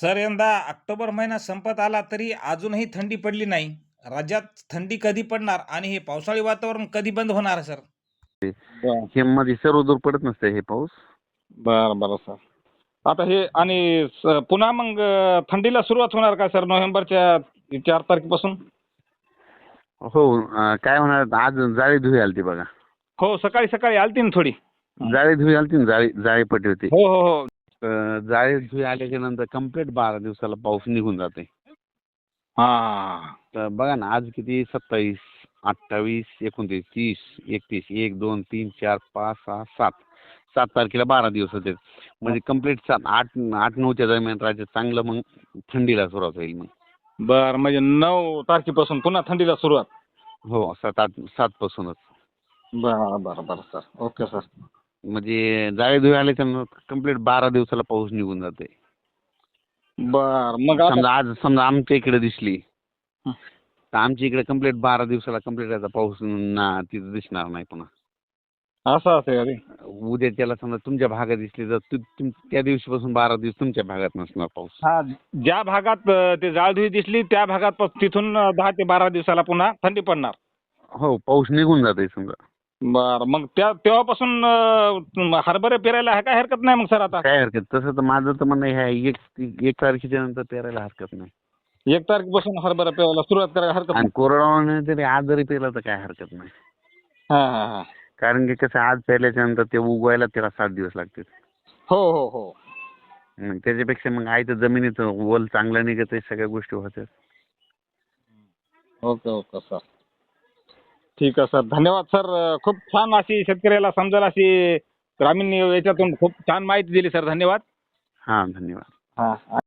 Sir यंदा October महिना संपत आला तरी अजूनही थंडी पडली नाही. राज्यात थंडी कधी पडणार आणि हे पावसाळी वातावरण कधी बंद होणार सर? हे मध्ये सर्व दूर पडत नसते हे पाऊस. बरं बरं सर. आता हे आणि स- पुन्हा मग अं, थंडीला सुरुवात होणार का सर नोव्हेंबरच्या चार तारखेपासून? हो अं, काय होणार आज जाळी धुई आलती बघा. हो सकाळी सकाळी आलती ना थोडी. जाळी धुई आलती ना जाळी जाळी पटी होती. हो हो हो. अं, जाळी धुई आल्याच्यानंतर कंप्लीट बारा दिवसाला पाऊस निघून जाते हा. तर बघा ना आज किती? सत्तावीस अठ्ठावीस एकोणतीस तीस एकतीस एक दोन तीन चार पाच सहा सात. सात तारखेला बारा दिवस होते. म्हणजे कंप्लीट सात आठ आठ नऊच्या दरम्यान राज्यात चांगलं मग थंडीला सुरुवात होईल मग. बर म्हणजे नऊ तारखेपासून पुन्हा थंडीला सुरुवात. हो सात आठ सात पासूनच बरं बरं बरं सर. Okay sir. म्हणजे जाळी धुई आल्याच्या कंप्लीट बारा दिवसाला पाऊस निघून जाते. बर मग आता समजा आज समजा आमच्या इकडे दिसली. हं. तर आमच्या इकडे कंप्लीट बारा दिवसाला कंप्लीट याचा पाऊस ना तिथं दिसणार नाही पुन्हा. असं असेल अरे उद्या त्याला समजा तुमच्या भागात दिसली तर तु- तुम- त्या दिवशीपासून बारा दिवस तुमच्या भागात नसणार पाऊस. हा ज्या भागात अं, ते जाळधुई दिसली त्या भागात प- तिथून अं, दहा ते बारा दिवसाला पुन्हा थंडी पडणार. हो पाऊस निघून जाते समजा. बर मग त्या तेव्हापासून हरभरे पेरायला आहे काय हरकत नाही मग सर आता? काय हरकत? तसं तर माझं तर म्हणणं हे आहे, एक एक तारखेच्या नंतर पेरायला हरकत नाही. एक तारखेपासून हरभरा पेरायला सुरुवात करायला हरकत आणि नाही? कोरडाने जरी आज जरी पेरलं तर काय हरकत नाही. हा हा हा. कारण की कसं आज पेरल्याच्या नंतर ते उगवायला त्याला सात दिवस लागतील हो हो हो. मग त्याच्यापेक्षा मग आहे तर जमिनीचं वल चांगलं निघत सगळ्या गोष्टी होत्या ओके ओके सर. ठीक आहे सर. धन्यवाद सर. खूप छान अशी शेतकऱ्याला समजेल अशी ग्रामीण याच्यातून खूप छान माहिती दिली सर. धन्यवाद. हां धन्यवाद. हा.